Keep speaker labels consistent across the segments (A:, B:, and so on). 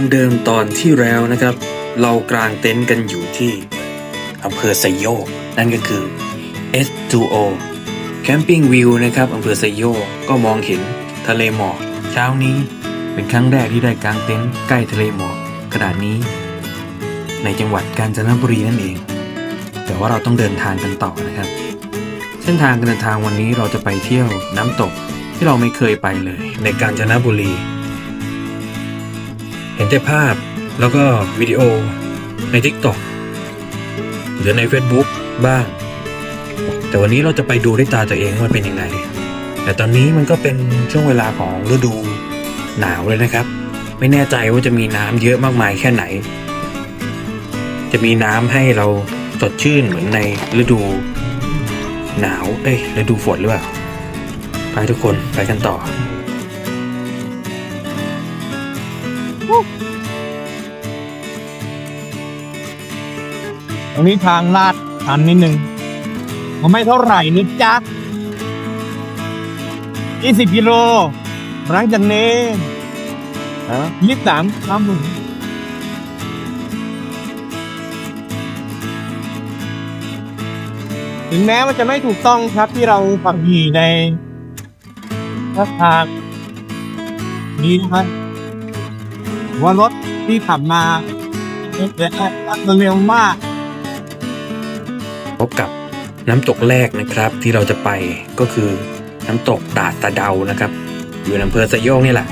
A: ความเดิมตอนที่แล้วนะครับ เรากลางเต็นท์กันอยู่ที่อำเภอไซโยก นั่นก็คือ S2O Camping View นะครับอำเภอไซโยกก็มองเห็นทะเลหมอกเช้านี้เป็นครั้งแรกที่ได้กางเต็นท์ใกล้ทะเลหมอกขนาดนี้ ในจังหวัดกาญจนบุรีนั่นเอง แต่ว่าเราต้องเดินทางกันต่อนะครับ เส้นทางการเดินทางวันนี้เราจะไปเที่ยวน้ำตกที่เราไม่เคยไปเลย ในกาญจนบุรี เห็นแต่ภาพแล้วก็วิดีโอใน TikTok หรือใน Facebook บ้าง แต่วันนี้เราจะไปดูด้วยตาตัวเองว่าเป็นยังไง แต่ตอนนี้มันก็เป็นช่วงเวลาของฤดูหนาวเลยนะครับ ไม่แน่ใจว่าจะมีน้ำเยอะมากมายแค่ไหน จะมีน้ำให้เราสดชื่นเหมือนในฤดูหนาว เอ้ยฤดูฝนหรือเปล่า ไปทุกคนไปกันต่อ
B: ตรงนี้ทางลาดชันนิดนึงก็ไม่เท่าไหร่นิดจ๊ะ20กิโลหลังจากนี้ยี่สิบสามครับผมถึงแม้มันจะไม่ถูกต้องครับที่เราขับขี่ในทางนี้นะครับ ว่ารถที่ขับมาเร็วมาก
A: พบกับน้ำตกแรกนะครับที่เราจะไปก็คือน้ำตกตาดตะเดานะครับ อยู่ในอำเภอสะโยกนี่แหละ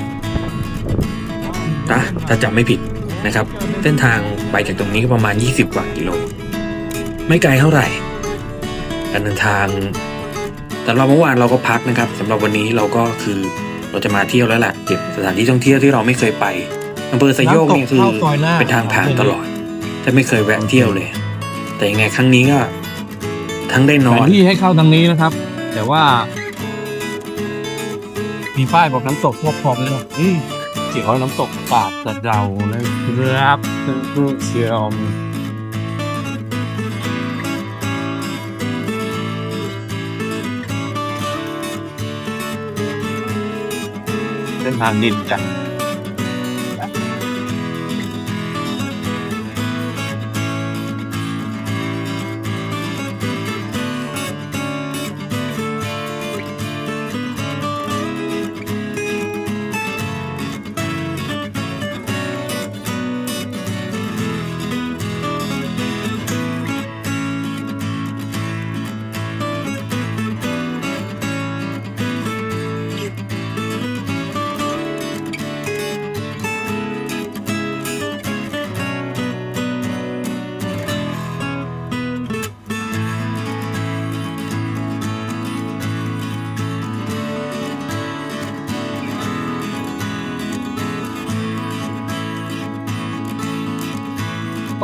A: นะถ้าจำไม่ผิดนะครับ เส้นทางไปจากตรงนี้ก็ประมาณ 20 กว่ากิโล ไม่ไกลเท่าไหร่ การเดินทางสำหรับเมื่อวานเราก็พักนะครับสำหรับวันนี้เราก็คือเราจะมาเที่ยวแล้วแหละเก็บสถานที่ท่องเที่ยวที่เราไม่เคยไป อำเภอสะโยกเนี่ยคือ
B: น้ำตกเข้าซอยหน้า
A: เป็นทางผ่านตลอด แต่ไม่เคยแวะเที่ยวเลย แต่ยังไงครั้งนี้ก็ ทั้งได้นอ
B: แผ
A: น
B: นที่ให้เข้าทางนี้นะครับ แต่ว่า มีป้ายบอกน้ำตกพวกพร้อมเลยอืมเสียงว่าน้ำตกปากตะเดานะครับเชียวเส้นทางดินจัง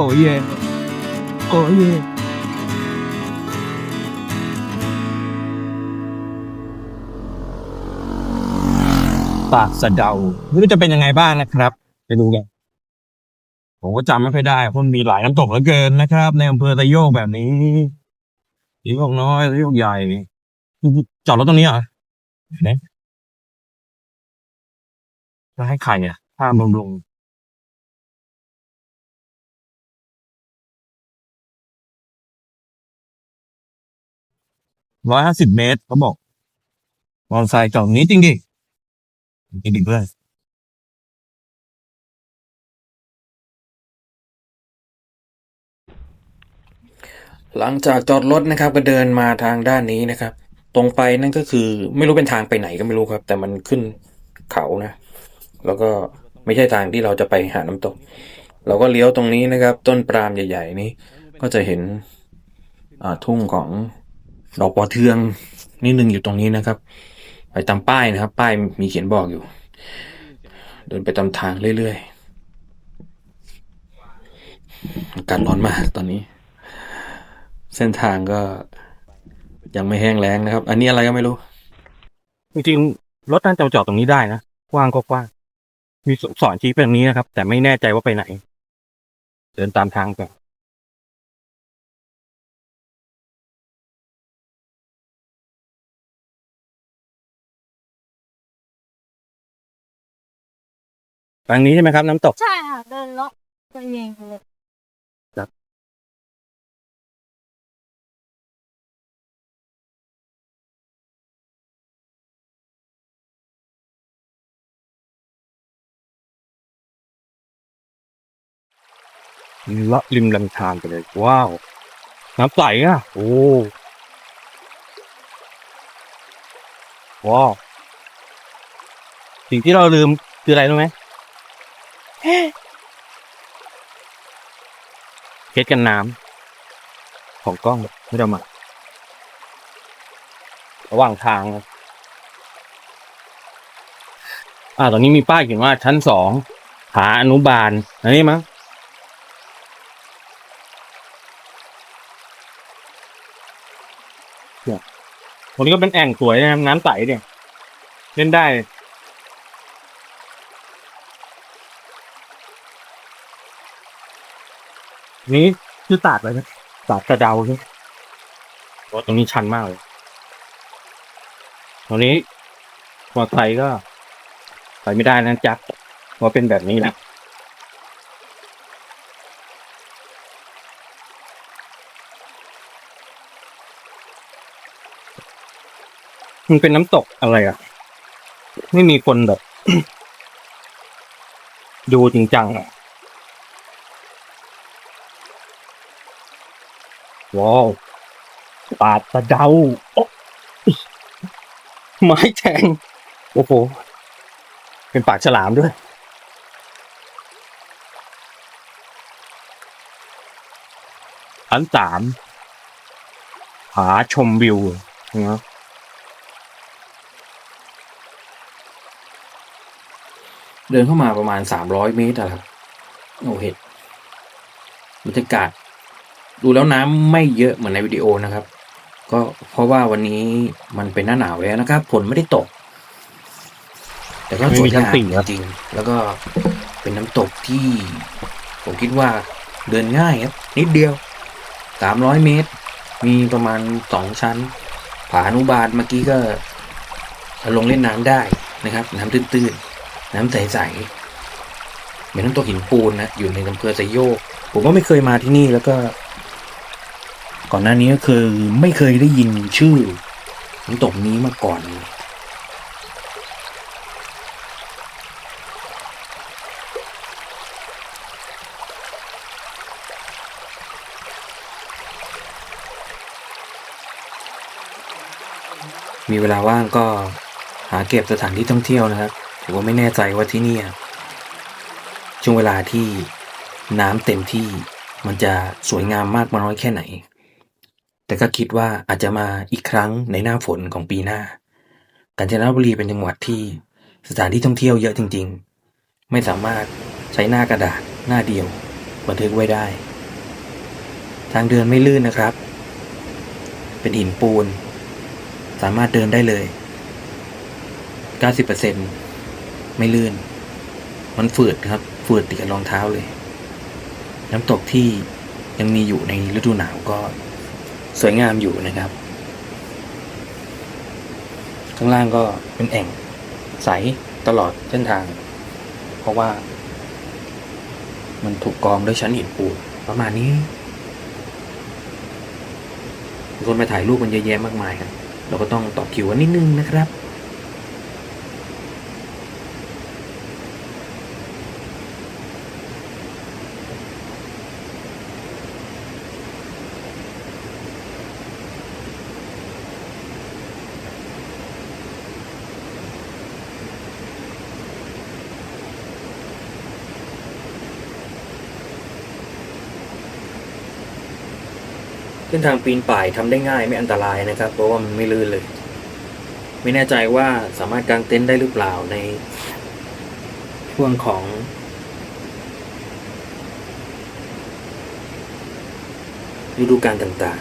B: อ้เย่โอ้เย่ปากสะเดาไม่รู้จะเป็นยังไงบ้างนะครับ ไปดูกันผมก็จำไม่ค่อยได้เพราะมันมีหลายน้ำตกเหลือเกินนะครับ ในอำเภอตะโยกแบบนี้ตะโยกน้อยตะโยกใหญ่จอดรถตรงนี้เหรอเนี่ยจะให้ใครอะข้ามบำรุง ร้อยห้าสิบเมตรเขาบอก มอเตอร์ไซค์จอดนี้จริงดิจริงดิเพื่อน
A: หลังจากจอดรถนะครับก็เดินมาทางด้านนี้นะครับ ตรงไปนั่นก็คือไม่รู้เป็นทางไปไหนก็ไม่รู้ครับ แต่มันขึ้นเขานะ แล้วก็ไม่ใช่ทางที่เราจะไปหาน้ำตก เราก็เลี้ยวตรงนี้นะครับ ต้นปราล์มใหญ่ ๆ นี้ก็จะเห็นทุ่งของ ดอกปอเทืองนิดนึงอยู่ตรงนี้นะครับ ไปตามป้ายนะครับ ป้ายมีเขียนบอกอยู่ เดินไปตามทางเรื่อยๆอากาศร้อนมากตอนนี้ เส้นทางก็ยังไม่แห้งแล้งนะครับ อันนี้อะไรก็ไม่รู้
B: จริงๆรถน่าจะจอดตรงนี้ได้นะกว้างก็กว้างมีสอนชี้ไปตรงนี้นะครับ แต่ไม่แน่ใจว่าไปไหน เดินตามทางไป
C: ทางนี้ใช่ไหมครับน้ำตก
D: ใช่ค่ะ เดินเลาะไปเองเลย
C: เลาะริมลำธารไปเลย ว้าว น้ำใสอะ โอ้ว้าวสิ่งที่เราลืมคืออะไรรู้ไหม เคสกันน้ำของกล้องไม่ได้อามา ระหว่างทาง อ่า ตอนนี้มีป้ายเขียนว่าชั้นสองผาอนุบาล อันนี้มั้งตรงนี้ก็เป็นแอ่งสวยนะครับน้ำใสเนี่ย เล่นได้ นี่ชื่อตาดเลยนะตาดกระเดาใช่ไหมราะตรงนี้ชันมากเลยตรงนี้มอไซค์ก็ไปไม่ได้นะจ๊ะเพราเป็นแบบนี้แหละมันเป็นน้ำตกอะไรอะ ไม่มีคนแบบ ดูจริงจังอะ ว้าวปาดตะเดาโอ๊ะไม้แทง โอ้โห เป็นปากฉลามด้วย ชั้นสามผาชมวิวนะ
A: เดินเข้ามาประมาณสามร้อยเมตรอะครับโอ้เห็นบรรยากาศ ดูแล้วน้ำไม่เยอะเหมือนในวิดีโอนะครับ ก็เพราะว่าวันนี้มันเป็นหน้าหนาวแล้วนะครับฝนไม่ได้ตก แต่ก็สวย
C: ไม่มีชั้น
A: งาม
C: สี่ครับ
A: จริงๆแล้วก็เป็นน้ำตกที่ผมคิดว่าเดินง่ายครับ นิดเดียวสามร้อยเมตร มีประมาณสองชั้น ผาอนุบาลเมื่อกี้ก็ลงเล่นน้ำได้นะครับ น้ำตื้นๆ น้ำใสๆเหมือนน้ำตกหินปูนนะ อยู่ในอำเภอไซโยก ผมก็ไม่เคยมาที่นี่แล้วก็ ก่อนหน้านี้ก็คือไม่เคยได้ยินชื่อน้ำตกนี้มาก่อนเลยมีเวลาว่างก็หาเก็บสถานที่ท่องเที่ยวนะครับผมก็ไม่แน่ใจว่าที่นี่ช่วงเวลาที่น้ำเต็มที่มันจะสวยงามมากน้อยแค่ไหน แต่ก็คิดว่าอาจจะมาอีกครั้งในหน้าฝนของปีหน้า กาญจนบุรีเป็นจังหวัดที่สถานที่ท่องเที่ยวเยอะจริง ๆ ไม่สามารถใช้หน้ากระดาษหน้าเดียวบันทึกไว้ได้ ทางเดินไม่ลื่นนะครับ เป็นหินปูน สามารถเดินได้เลย 90%ไม่ลื่น มันฝืดครับ ฝืดติดกับรองเท้าเลย น้ำตกที่ยังมีอยู่ในฤดูหนาวก็ สวยงามอยู่นะครับ ข้างล่างก็เป็นแอ่งใสตลอดเส้นทาง เพราะว่า มันถูกกองด้วยชั้นหินปูนประมาณนี้คนมาถ่ายรูปมันเยอะแยะมากมายครับ เราก็ต้องต่อคิวกันนิดนึงนะครับ เส้นทางปีนป่ายทำได้ง่ายไม่อันตรายนะครับ เพราะว่ามันไม่ลื่นเลย ไม่แน่ใจว่าสามารถกางเต็นท์ได้หรือเปล่าในช่วงของฤดูกาลต่าง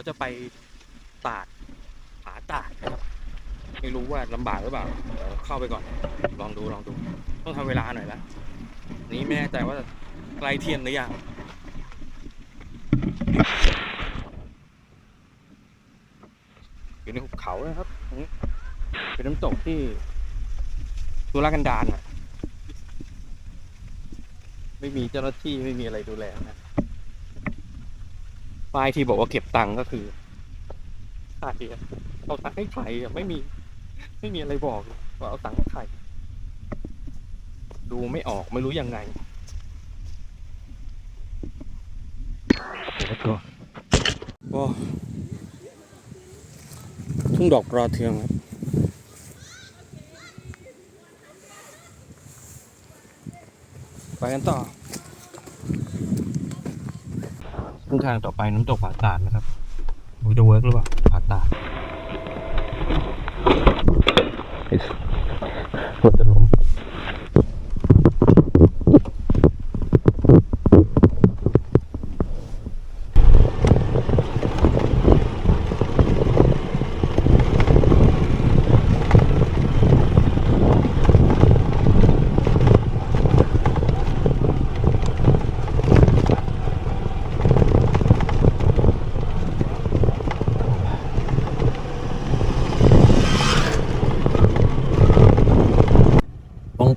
A: เรา
C: จะไปตาดผาตาดนะครับ ไม่รู้ว่าลำบากหรือเปล่าเข้าไปก่อน ลองดูลองดู ต้องทำเวลาหน่อยละนี้ไม่แน่ใจว่าไกลเทียนหรือยังอยู่ในหุบเขานะครับเป็นน้ำตกที่ทุรักันดารอะ ไม่มีเจ้าหน้าที่ไม่มีอะไรดูแลนะ ป้ายที่บอกว่าเก็บตังค์ก็คือใครอะเอาตังค์ให้ใครอะไม่มี ไม่มีอะไรบอกเลยว่าเอาตังค์ให้ใครดูไม่ออกไม่รู้ยังไงเดี๋ยวก็ก็ทุ่งดอกปลาเทืองครับไปกันต่อ ขึ้นทางต่อไปน้ำตกผาตาดนะครับมันจะเวิร์กหรือเปล่าผาตาด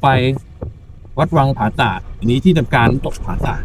C: ไปวัดวังผาตาดอันนี้ที่ทำการตกผาตาด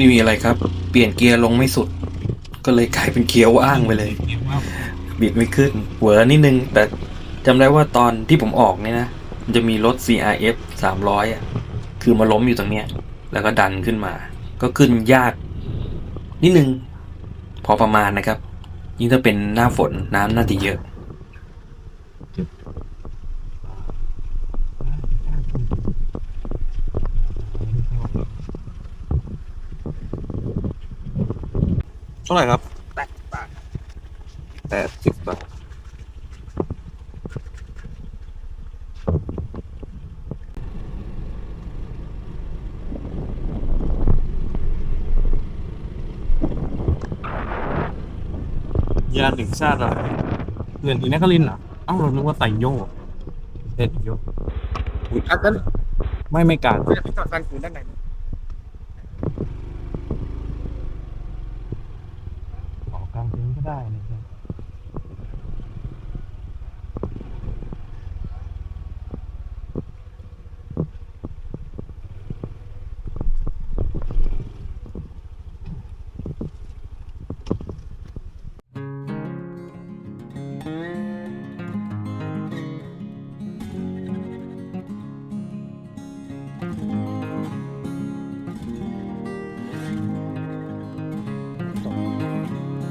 A: ไม่มีอะไรครับ เปลี่ยนเกียร์ลงไม่สุด ก็เลยกลายเป็นเกียร์ว่างไปเลย บิดไม่ขึ้นเหวอนิดนึง แต่จำได้ว่าตอนที่ผมออกเนี่ยนะ มันจะมีรถ CRF 300อะ คือมาล้มอยู่ตรงเนี้ย แล้วก็ดันขึ้นมา ก็ขึ้นยาก นิดนึง พอประมาณนะครับ ยิ่งถ้าเป็นหน้าฝนน้ำน่าจะเยอะ
C: ท่าไหร่ครับแปดสิบบาทยาหนึ่งชาติอะไรเรือนอีนักลินทร์เหรอเอ้าเรานึกว่าไตโยกเด็ดโยก
B: อันนั้น
C: ไม่ไม่การ
B: เราจะไปจอดฟันคืนด้านใน
C: อ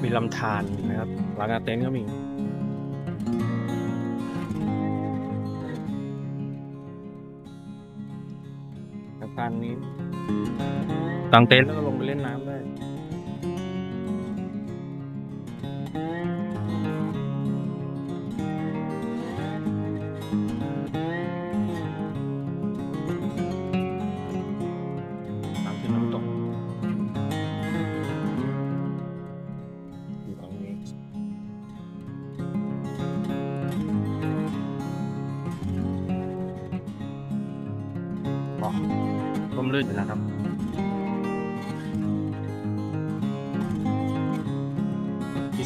C: มีลำธารนะครับร้านกางเต็นท์ก็มีสะพานนี้ตั้งเต็นท์แล้วก็ลงไปเล่นน้ำ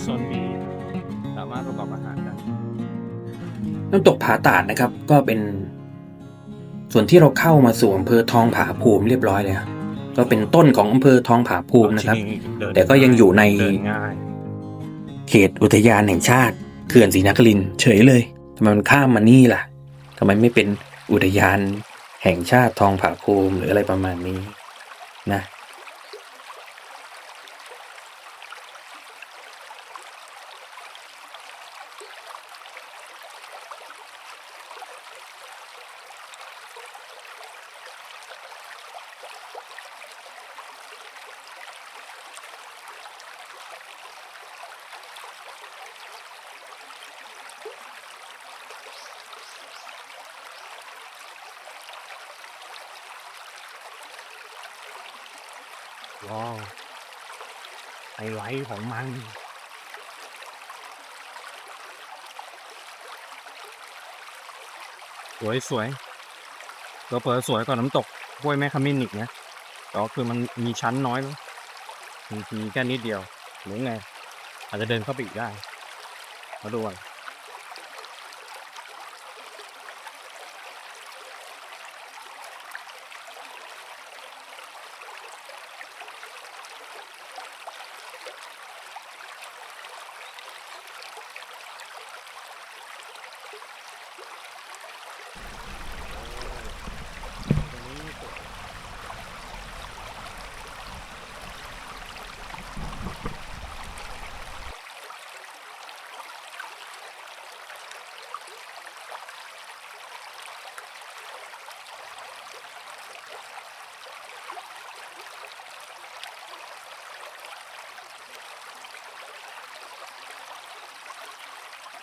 C: โซนบีสามารถประกอบอาหารได้
A: น้ำตกผาตาดนะครับ ก็เป็น ส่วนที่เราเข้ามาสู่อำเภอทองผาภูมิเรียบร้อยเลยครับก็เป็นต้นของอำเภอทองผาภูมินะครับ
C: เดิน
A: แต่ก็ยังอยู่ใน
C: เดินง่าย
A: เขตอุทยานแห่งชาติเขื่อนศรีนครินทร์เฉยเลยทำไมมันข้ามมานี่ล่ะทำไมไม่เป็นอุทยานแห่งชาติทองผาภูมิหรืออะไรประมาณนี้นะ
C: ว้าวไฮไลท์ของมันสวยสวยตัวเปิดสวยกว่าน้ำตกห้วยแม่ขมิ้นอีกนะแต่ว่าคือมันมีชั้นน้อยมั้งมีแค่นิดเดียวหรือไง อาจจะเดินเข้าไปอีกได้มาดูก่อน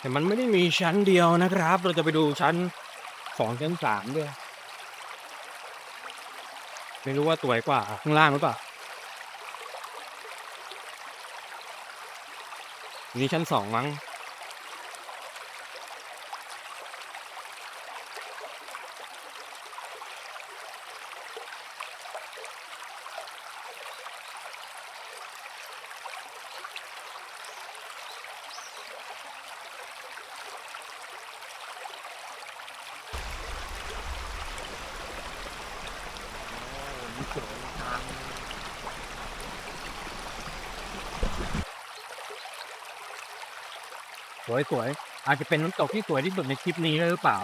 C: แต่มันไม่ได้มีชั้นเดียวนะครับ เราจะไปดูชั้นสองชั้นสามด้วย ไม่รู้ว่าสวยกว่าข้างล่างหรือเปล่านี่ชั้นสองมั้ง วยสวยอาจจะเป็นน้ำตกที่สวยที่สุดในคลิปนี้เลยหรือเปล่า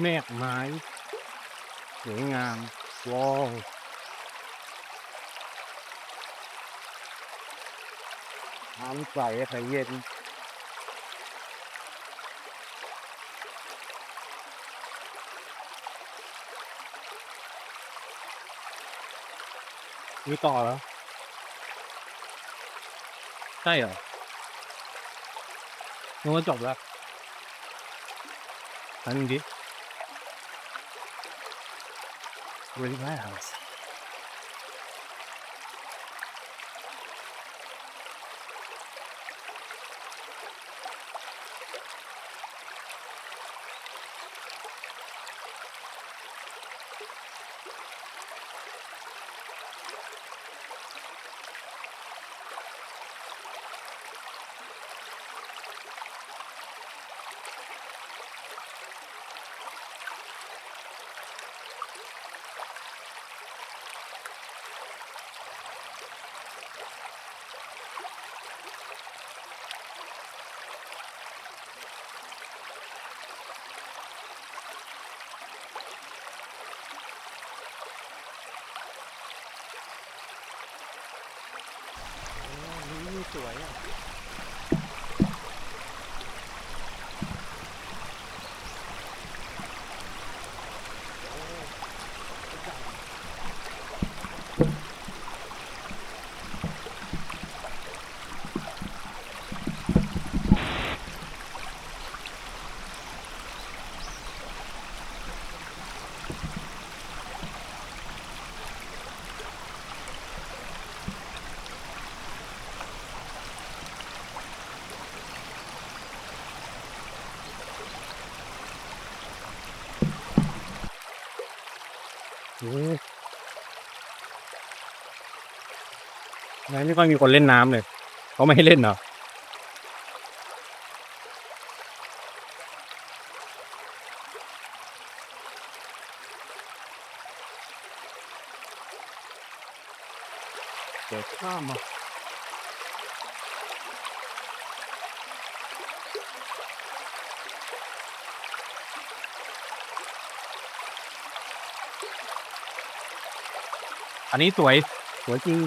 C: เมฆไม้สวยงามว้าวน้ำใสใสเย็นมีต่อแล้ว ใช่เหรอนึกว่าจบแล้วอันนี้ดิ Really loud. ไม่ค่อยมีคนเล่นน้ำเลยเขาไม่ให้เล่นเหรอเดี๋ยวข้ามมา อันนี้สวย สวยจริง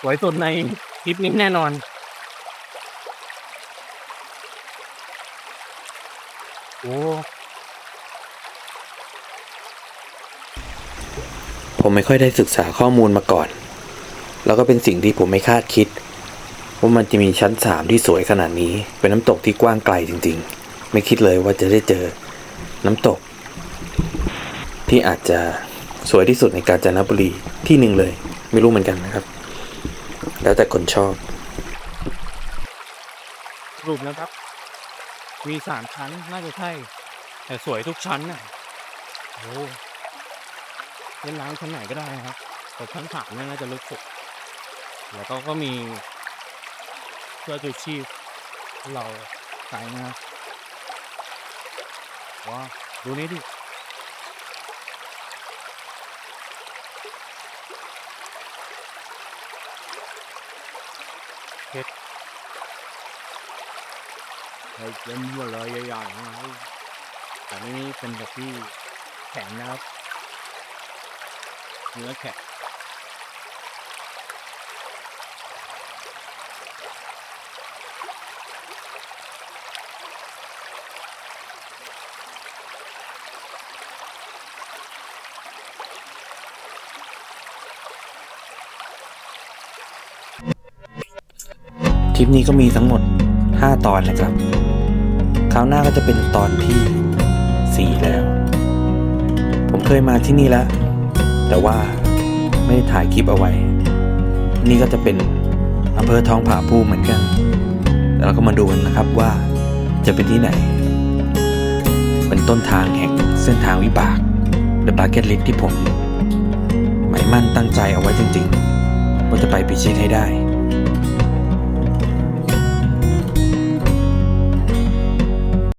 C: สวยสุดในคลิปนี้แน่นอน โอ้
A: ผมไม่ค่อยได้ศึกษาข้อมูลมาก่อน แล้วก็เป็นสิ่งที่ผมไม่คาดคิด ว่ามันจะมีชั้นสามที่สวยขนาดนี้ เป็นน้ำตกที่กว้างไกลจริง ๆ ไม่คิดเลยว่าจะได้เจอ น้ำตก ที่อาจจะสวยที่สุดในกาญจนบุรีที่หนึ่งเลย ไม่รู้เหมือนกันนะครับ แล้วแต่คนชอบ
C: สรุปนะครับ มีสามชั้นน่าจะใช่ แต่สวยทุกชั้นน่ะโอ้เล่นน้ำชั้นไหนก็ได้นะครับแต่ชั้นสามเนี่ยน่าจะลึกสุดแล้วก็ก็มีเสื้อชูชีพเราใส่นะครับว้าดูนี่ดิ เฮ้ยเล่นหัวเลยใหญ่ๆนะครับแต่นี่เป็นแบบที่แข็งนะครับ เนื้อแข็ง
A: ทริปนี้ก็มีทั้งหมด 5 ตอนนะครับ คราวหน้าก็จะเป็นตอนที่ 4 แล้ว ผมเคยมาที่นี่แล้ว แต่ว่าไม่ได้ถ่ายคลิปเอาไว้ นี่ก็จะเป็นอำเภอทองผาภูเหมือนกัน แล้วเราก็มาดูกันนะครับว่าจะเป็นที่ไหน เป็นต้นทางแห่งเส้นทางวิบาก The Bucket List ที่ผมหมายมั่นตั้งใจเอาไว้จริงๆ ว่าจะไปพิชิตให้ได้